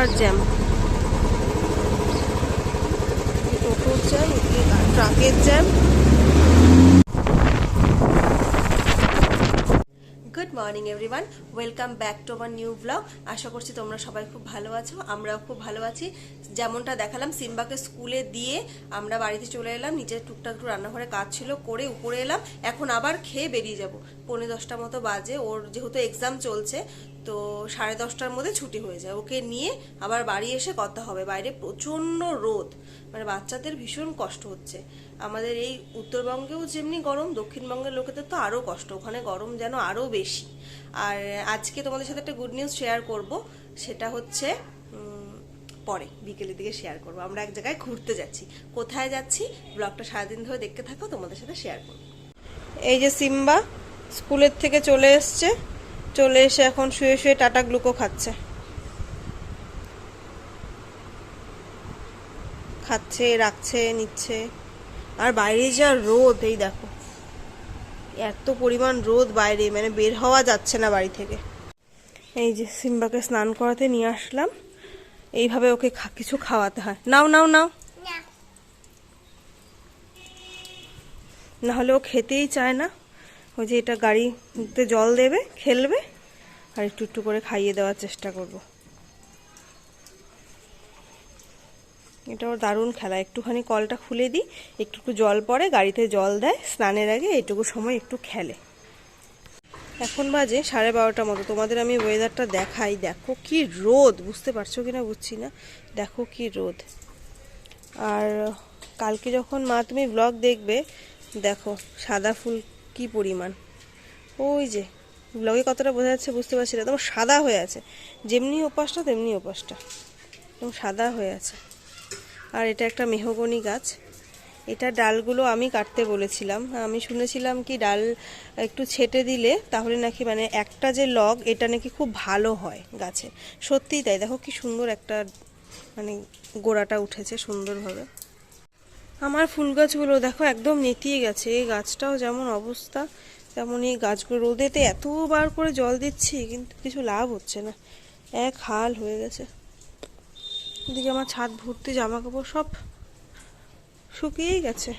প্রকার জ্যাম টোটোর জ্যাম ট্রাকের jam good morning everyone welcome back to আমার নিউ ব্লগ আশা করছি তোমরা সবাই খুব ভালো আছো, আমরাও খুব ভালো আছি। যেমনটা দেখালাম, সিম্বাকে স্কুলে দিয়ে আমরা বাড়িতে চলে এলাম, নিজের টুকটাক একটু রান্নাঘরে কাজ ছিল, করে উপরে এলাম। এখন আবার খেয়ে বেরিয়ে যাব। পৌনে দশটা মতো বাজে, ওর যেহেতু এক্সাম চলছে তো সাড়ে দশটার মধ্যে ছুটি হয়ে যায়। ওকে নিয়ে আবার বাড়ি এসে কথা হবে। বাইরে প্রচণ্ড রোদ। মানে বাচ্চাদের ভীষণ কষ্ট হচ্ছে। আমাদের এই উত্তরবঙ্গেও যেমনি গরম, দক্ষিণবঙ্গের লোকেদের তো আরও কষ্ট। ওখানে গরম যেন আরও বেশি। আর আজকে তোমাদের সাথে একটা গুড নিউজ শেয়ার করব। সেটা হচ্ছে পরে, বিকেলের দিকে শেয়ার করব। আমরা এক জায়গায় ঘুরতে যাচ্ছি। কোথায় যাচ্ছি? ব্লগটা সারাদিন ধরে দেখতে থাকো, তোমাদের সাথে শেয়ার করব। এই যে সিম্বা, স্কুলের থেকে চলে এসছে। চলে এসে এখন শুয়ে শুয়ে টাটা গ্লুকো খাচ্ছে। খাচ্ছে রাখছে নিচ্ছে। আর বাইরে যা রোদ এই দেখো। এত পরিমাণ রোদ বাইরে মানে বের হওয়া যাচ্ছে না বাড়ি থেকে। এই যে সিম্বাকে স্নান করাতে নিয়ে আসলাম। এইভাবে ওকে কিছু খাওয়াতে হয়। নাও নাও নাও। না। হলে ও খেতেই চায় না। ওই যে এটা গাড়িতে জল দেবে, খেলবে, আর একটু একটু করে খাইয়ে দেওয়ার চেষ্টা করব। এটা ওর দারুণ খেলা। একটুখানি কলটা খুলে দিই, একটু জল পড়ে, গাড়িতে জল দেয়, স্নানের আগে এইটুকু সময় একটু খেলে। এখন বাজে সাড়ে বারোটার মতো। তোমাদের আমি ওয়েদারটা দেখাই। দেখো কি রোদ! বুঝতে পারছ কিনা? বুঝছি না। দেখো কি রোদ। আর কালকে যখন মা তুমি ব্লগ দেখবে, দেখো সাদা ফুল কি পরিমাণ? ওই যে, ব্লগে কতটা বোঝা যাচ্ছে বুঝতে পারছি না। তোমার সাদা হয়ে আছে। যেমনি ওপাশটা, তেমনি ওপাশটা। একদম সাদা হয়ে আছে। আর এটা একটা মেহগনি গাছ। এটা ডালগুলো আমি কাটতে বলেছিলাম। আমি শুনেছিলাম কি ডাল একটু ছেটে দিলে তাহলে নাকি মানে একটা যে লগ, এটা নাকি খুব ভালো হয় গাছে। সত্যিই তাই। দেখো কি সুন্দর একটা মানে গোড়াটা উঠেছে সুন্দরভাবে। আমার ফুল গাছগুলো দেখো একদম নেতিয়ে গেছে। এই গাছটাও যেমন অবস্থা তেমন এই গাছগুলো রোদেতে এতবার করে জল দিচ্ছি কিন্তু কিছু লাভ হচ্ছে না। এক হাল হয়ে গেছে। এদিকে আমার ছাদ ভর্তি জামা কাপড় সব শুকিয়েই গেছে।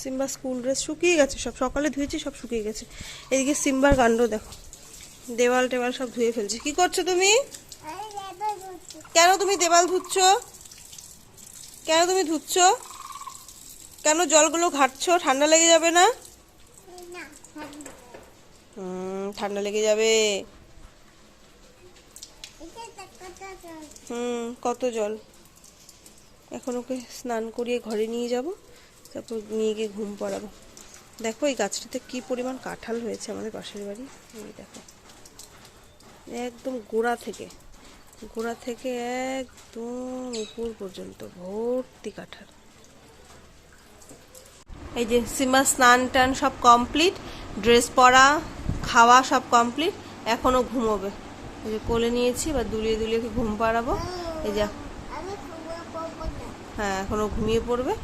সিম্বা স্কুল ড্রেস শুকিয়ে গেছে সব সকালে ধুয়েছি সব শুকিয়ে গেছে। এদিকে সিম্বার কাণ্ড দেখো। দেওয়াল টেওয়াল সব ধুয়ে ফেলছে। কি করছ তুমি? কেন তুমি দেওয়াল ধুচ্ছ? কেন তুমি ধুচ্ছ? কেন জলগুলো ঘাটছো? ঠান্ডা লেগে যাবে না? হুম ঠান্ডা লেগে যাবে। হুম কত জল? এখন ওকে স্নান করিয়ে ঘরে নিয়ে যাব তারপর নিয়ে গিয়ে ঘুম পড়াবো। দেখো এই গাছটাতে কি পরিমাণ কাঁঠাল হয়েছে আমাদের পাশের বাড়ি। এই দেখো। একদম গোড়া থেকে গোড়া থেকে একদম উপর পর্যন্ত ভর্তি কাঁঠাল। এই যে সীমা স্নান টান সব কমপ্লিট, ড্রেস পরা, খাওয়া সব কমপ্লিট এখনও ঘুমোবে। এই যে কোলে নিয়েছি বা দুলিয়ে দুলিয়ে ঘুম পাড়াবো? এই যে হ্যাঁ এখনও ঘুমিয়ে পড়বে।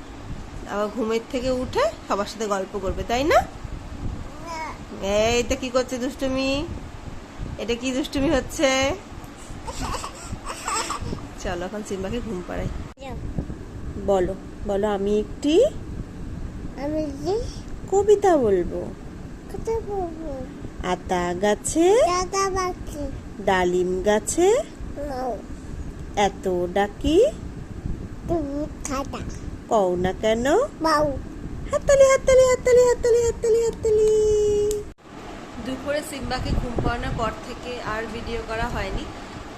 আবার ঘুমের থেকে উঠে সবার সাথে গল্প করবে, তাই না? এইটা কি করছে দুষ্টুমি? এটা কি দুষ্টুমি হচ্ছে? চলো, এখন সিম্বাকে ঘুম পাড়াই। বলো বলো, আমি একটি আমি যে কবিতা বলব। কথা বলব। আতা গাছে দাদা বাকি। ডালিম গাছে নাও। এত ডাকি তুমি খাটা। কও না কেন? বাউ হাততালি হাততালি হাততালি হাততালি হাততালি হাততালি। দুপুরে সিম্বাকে ঘুম পাড়ানোর পর থেকে আর ভিডিও করা হয়নি।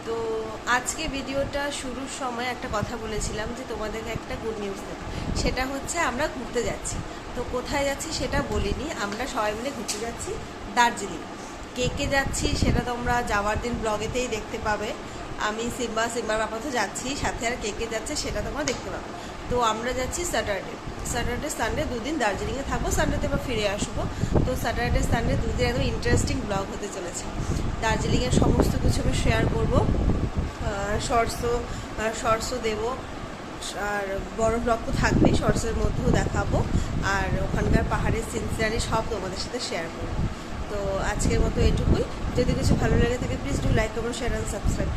তো আজকে ভিডিওটা শুরুর সময় একটা কথা বলেছিলাম যে তোমাদেরকে একটা গুড নিউজ দেবো। সেটা হচ্ছে আমরা ঘুরতে যাচ্ছি। তো কোথায় যাচ্ছি সেটা বলিনি, আমরা সবাই মিলে ঘুরতে যাচ্ছি দার্জিলিং। কে কে যাচ্ছি সেটা তোমরা যাওয়ার দিন ব্লগেতেই দেখতে পাবে। আমি সিম্বা, সিম্বার বাবা তো যাচ্ছি, সাথে আর কে কে যাচ্ছে সেটা তোমরা দেখতে পাবে। তো আমরা যাচ্ছি স্যাটারডে স্যাটারডে সানডে দুদিন দার্জিলিংয়ে থাকব সানডেতে আবার ফিরে আসব। তো স্যাটারডে সানডে দুদিন একদম ইন্টারেস্টিং ব্লগ হতে চলেছে। দার্জিলিংয়ের সমস্ত কিছু আমি শেয়ার করব। শর্টসও শর্টসও দেবো। আর বড় ব্লগ তো থাকবেই শর্টসের মধ্যেও দেখাবো। আর ওখানকার পাহাড়ের সিনসিনারি সব তোমাদের সাথে শেয়ার করব। তো আজকের মতো এটুকুই। যদি কিছু ভালো লাগে থাকে please do like comment share and subscribe